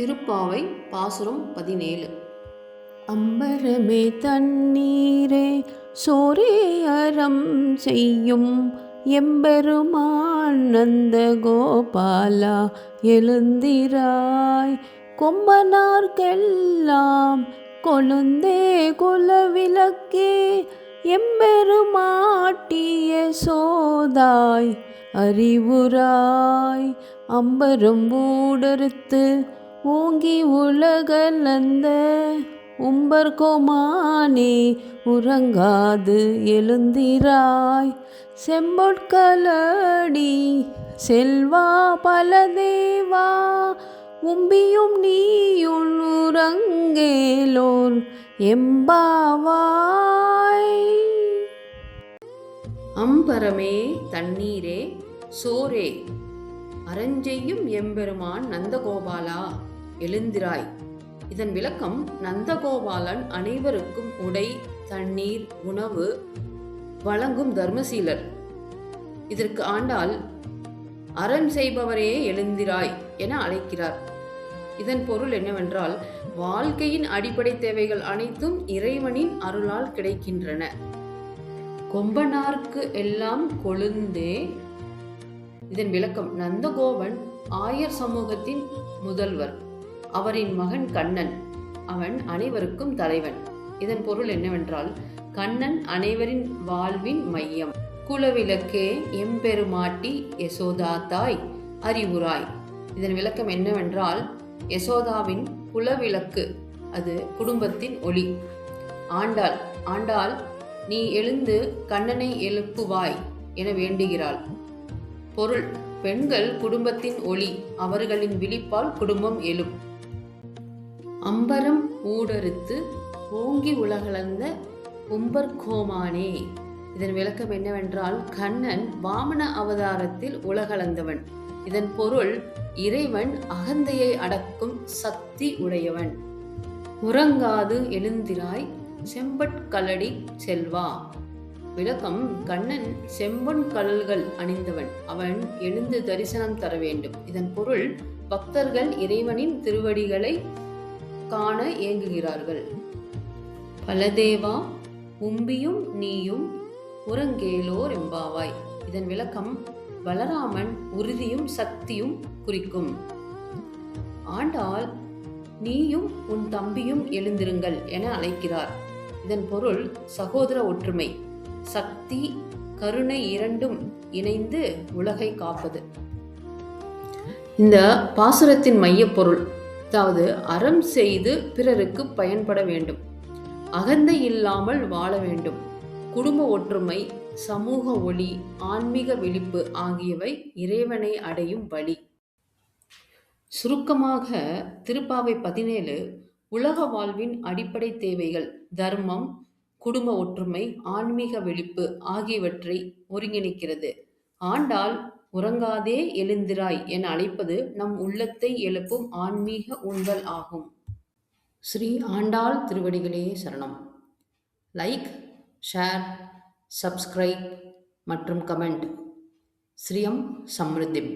திருப்பாவை பாசுரம் பதினேழு. அம்பரமே தண்ணீரே சோரே அறம் செய்யும் எம்பெருமான் நந்த கோபாலா எழுந்திராய். கொம்பனார்க்கெல்லாம் கொழுந்தே குலவிளக்கே எம்பெருமாட்டிய சோதாய் அறிவுராய். அம்பரும் ஊடறுத்து ஓங்கி உலகலந்த உம்பர்கோமானே உறங்காது எழுந்திராய். செம்பொற்களடி செல்வா பலதேவா உம்பியும் நீயும் உறங்கேலோர் எம்பாவாய். அம்பரமே தண்ணீரே சோரே அரஞ்செய்யும் எம்பெருமான் நந்தகோபாலா எழுந்திராய். இதன் விளக்கம் நந்தகோபாலன் அனைவருக்கும் உடை தண்ணீர் உணவு வழங்கும் தர்மசீலர். இதற்கு ஆண்டால் அறம் செய்பவரே எழுந்திராய் என அழைக்கிறார். இதன் பொருள் என்னவென்றால் வாழ்க்கையின் அடிப்படை தேவைகள் அனைத்தும் இறைவனின் அருளால் கிடைக்கின்றன. கொம்பனார்க்கு எல்லாம் கொழுந்தே இதன் விளக்கம் நந்தகோபன் ஆயர் சமூகத்தின் முதல்வர். அவரின் மகன் கண்ணன். அவன் அனைவருக்கும் தலைவன். இதன் பொருள் என்னவென்றால் கண்ணன் அனைவரின் வாழ்வின் மையம். குலவிளக்கே எம்பெருமாட்டி யசோதா தாய் அறிவுராய். இதன் விளக்கம் என்னவென்றால் யசோதாவின் குலவிளக்கு அது குடும்பத்தின் ஒளி. ஆண்டாள் ஆண்டாள் நீ எழுந்து கண்ணனை எழுப்புவாய் என வேண்டுகிறாள். பொருள் பெண்கள் குடும்பத்தின் ஒளி அவர்களின் விழிப்பால் குடும்பம் எழும். அம்பரம் ஊடறுத்து ஓங்கி உலகளந்த உம்பர்கோமானே இதன் விளக்கம் என்னவென்றால் கண்ணன் வாமன அவதாரத்தில் உலகளந்தவன். இதன் பொருள் இறைவன் அகந்தையை அடக்கும் சக்தி உடையவன். உறங்காது எழுந்திராய் செம்பட்கலடி செல்வா. விளக்கம் கண்ணன் செம்பொன் கடல்கள் அணிந்தவன். அவன் எழுந்து தரிசனம் தர வேண்டும். இதன் பொருள் பக்தர்கள் இறைவனின் திருவடிகளை காண ஏங்குகிறார்கள் பலதேவா உம்பியும் நீயும் உறங்கேலோர் எம்பாவாய். இதன் விளக்கம் பலராமன் உறுதியும் சக்தியும் குறிக்கும். ஆண்டால் நீயும் உன் தம்பியும் எழுந்திருங்கள் என அழைக்கிறார். இதன் பொருள் சகோதர ஒற்றுமை. சக்தி கருணை இரண்டும் இணைந்து உலகை காப்பது. இந்த பாசுரத்தின் மையப்பொருள் அதாவது அறம் செய்து பிறருக்கு பயன்பட வேண்டும். அகந்தை இல்லாமல் வாழ வேண்டும். குடும்ப ஒற்றுமை சமூக ஒளி ஆன்மீக விழிப்பு ஆகியவை இறைவனை அடையும் வழி. சுருக்கமாக திருப்பாவை பதினேழு உலக வாழ்வின் அடிப்படை தேவைகள் தர்மம் குடும்ப ஒற்றுமை ஆன்மீக வெளிப்பு ஆகியவற்றை ஒருங்கிணைக்கிறது. ஆண்டாள் உறங்காதே எழுந்திராய் என அழைப்பது நம் உள்ளத்தை எழுப்பும் ஆன்மீக உந்தல் ஆகும். ஸ்ரீ ஆண்டாள் திருவடிகளே சரணம். லைக் ஷேர் சப்ஸ்கிரைப் மற்றும் கமெண்ட் ஸ்ரீயம் சம்ருத்திம்.